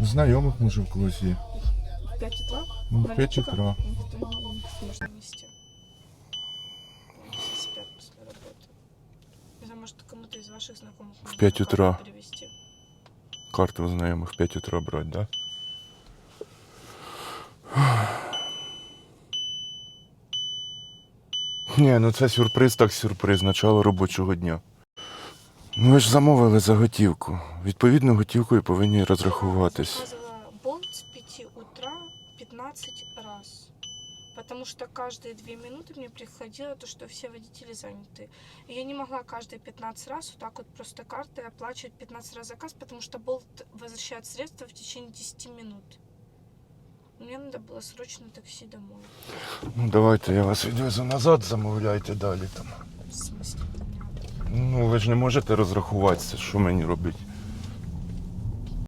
Знайомих може в когось є. В 5 утра? Ну, в 5 утра. То можно нести. Все спят после работы. Не может, кому-то из ваших знакомых можно 5 карту утра. Перевести. Карту знайомих в 5 утра брати, да? Ні, ну це сюрприз, так сюрприз, начало робочого дня. Ну ви ж замовили за готівку. Відповідно, готівкою повинні розрахуватись. Заказывала болт с 5 утра 15 раз. Потому что каждые 2 минуты мне приходило то, что все водители заняты. И я не могла каждые 15 раз вот так вот просто картой оплачивать 15 раз заказ, потому что болт возвращает средства в течение 10 минут. Мне надо было срочно такси домой. Ну давайте я вас відвезу назад, замовляйте далі там. Ну ви ж не можете розрахуватися, що мені робити.